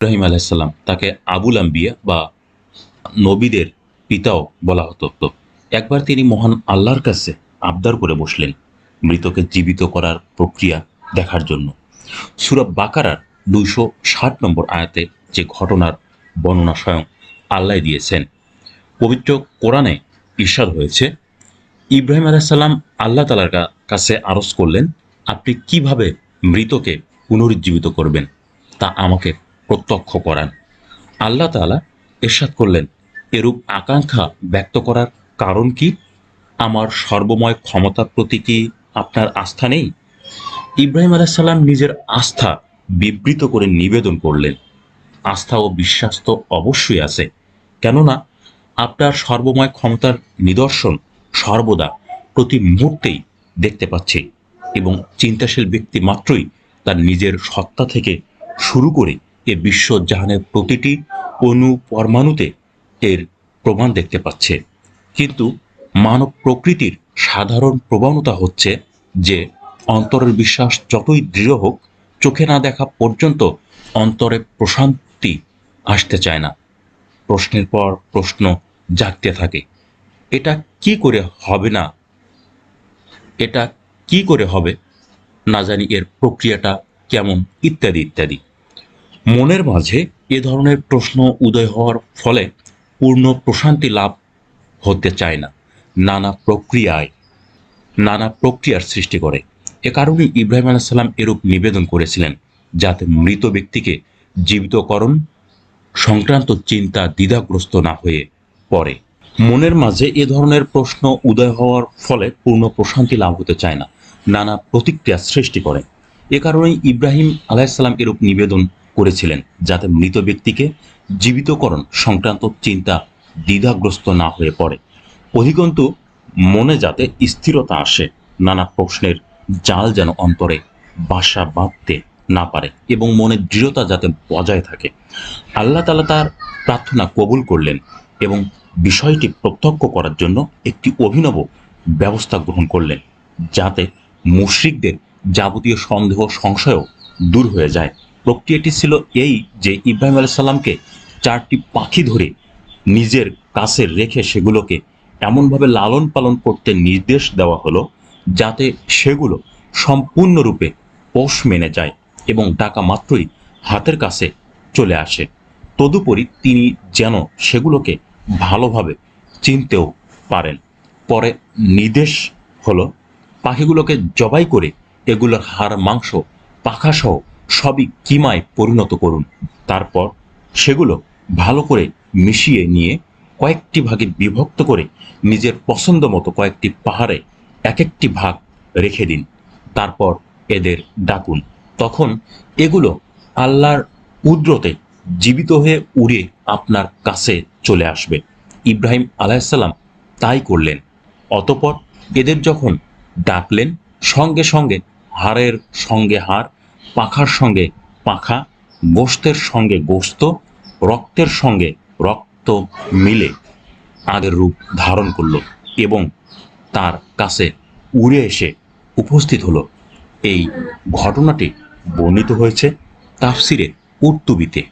ইব্রাহিম আলাইসাল্লাম তাকে আবুল আম্বিয়া বা নবীদের পিতাও বলা হতো। একবার তিনি মহান আল্লাহর কাছে আবদার করে বসলেন মৃতকে জীবিত করার প্রক্রিয়া দেখার জন্য। সুরব বাকারার দুইশো ষাট নম্বর আয়াতে যে ঘটনার বর্ণনা স্বয়ং আল্লাহ দিয়েছেন, পবিত্র কোরআনে ঈর্ষাদ হয়েছে, ইব্রাহিম আলাইসাল্লাম আল্লাহ তালার কাছে আরজ করলেন, আপনি কীভাবে মৃতকে পুনরুজ্জীবিত করবেন? তা আমাকে প্রত্যক্ষ করান। আল্লাহ তাআলা এরশাদ করলেন, এরূপ আকাঙ্ক্ষা ব্যক্ত করার কারণ কি? আমার সর্বময় ক্ষমতার প্রতি কি আপনার আস্থা নেই? ইব্রাহিম আলাইসাল্লাম নিজের আস্থা বিবৃত করে নিবেদন করলেন। আস্থা ও বিশ্বাস তো অবশ্যই আছে, কেননা আপনার সর্বময় ক্ষমতার নিদর্শন সর্বদা প্রতি মুহূর্তেই দেখতে পাচ্ছি এবং চিন্তাশীল ব্যক্তি মাত্রই তার নিজের সত্তা থেকে শুরু করে এ বিশ্ব জাহানের প্রতিটি অণু পরমাণুতে এর প্রমাণ দেখতে পাচ্ছে। কিন্তু মানব প্রকৃতির সাধারণ প্রবণতা হচ্ছে যে অন্তরের বিশ্বাস যতই দৃঢ় হোক, চোখে না দেখা পর্যন্ত অন্তরে প্রশান্তি আসতে চায় না। প্রশ্নের পর প্রশ্ন জাগতে থাকে, এটা কি করে হবে না? এটা কি করে হবে? না জানি এর প্রক্রিয়াটা কেমন, ইত্যাদি ইত্যাদি। মনের মাঝে এ ধরনের প্রশ্ন উদয় হওয়ার ফলে পূর্ণ প্রশান্তি লাভ হতে চায় না। নানা প্রক্রিয়ায়, নানা প্রক্রিয়ার সৃষ্টি করে। এ কারণে ইব্রাহিম আলাইসাল্লাম এরূপ নিবেদন করেছিলেন যাতে মৃত ব্যক্তিকে জীবিতকরণ সংক্রান্ত চিন্তা দ্বিধাগ্রস্ত না হয়ে পড়ে। মনের মাঝে এ ধরনের প্রশ্ন উদয় হওয়ার ফলে পূর্ণ প্রশান্তি লাভ হতে চায় না। নানা প্রতিক্রিয়া সৃষ্টি করে। এ কারণেই ইব্রাহিম আলাইসাল্লাম এরূপ নিবেদন করেছিলেন যাতে মৃত ব্যক্তিকে জীবিতকরণ সংক্রান্ত চিন্তা দ্বিধাগ্রস্ত না হয়ে পড়ে। অধিকন্তু, মনে যাতে স্থিরতা আসে, নানা প্রশ্নের জাল যেন অন্তরে বাসা বাঁধতে না পারে এবং মনের দৃঢ়তা যাতে বজায় থাকে। আল্লাহ তালা তার প্রার্থনা কবুল করলেন এবং বিষয়টি প্রত্যক্ষ করার জন্য একটি অভিনব ব্যবস্থা গ্রহণ করলেন, যাতে মুশ্রিকদের যাবতীয় সন্দেহ, সংশয়ও দূর হয়ে যায়। প্রক্রিয়াটি ছিল এই যে ইব্রাহিম আলাইসাল্লামকে চারটি পাখি ধরে নিজের কাছে রেখে সেগুলোকে এমনভাবে লালন পালন করতে নির্দেশ দেওয়া হলো যাতে সেগুলো সম্পূর্ণরূপে পোষ মেনে যায় এবং ডাকা মাত্রই হাতের কাছে চলে আসে। তদুপরি তিনি যেন সেগুলোকে ভালোভাবে চিনতেও পারেন। পরে নির্দেশ হলো, পাখিগুলোকে জবাই করে এগুলোর হাড়, মাংস, পাখাসহ সবই কিমায় পরিণত করুন। তারপর সেগুলো ভালো করে মিশিয়ে নিয়ে কয়েকটি ভাগে বিভক্ত করে নিজের পছন্দ মতো কয়েকটি পাহাড়ে এক একটি ভাগ রেখে দিন। তারপর এদের ডাকুন। তখন এগুলো আল্লাহর উদ্রতে জীবিত হয়ে উড়ে আপনার কাছে চলে আসবে। ইব্রাহিম আলাইসাল্লাম তাই করলেন। অতপর এদের যখন ডাকলেন, সঙ্গে সঙ্গে হাড়ের সঙ্গে হাড় পাখার সঙ্গে পাখা গোস্তের সঙ্গে গোস্ত রক্তের সঙ্গে রক্ত মিলে আগের রূপ ধারণ করল এবং তার কাছে উড়ে এসে উপস্থিত হলো। এই ঘটনাটি বর্ণিত হয়েছে তাফসিরে উর্তুবিতে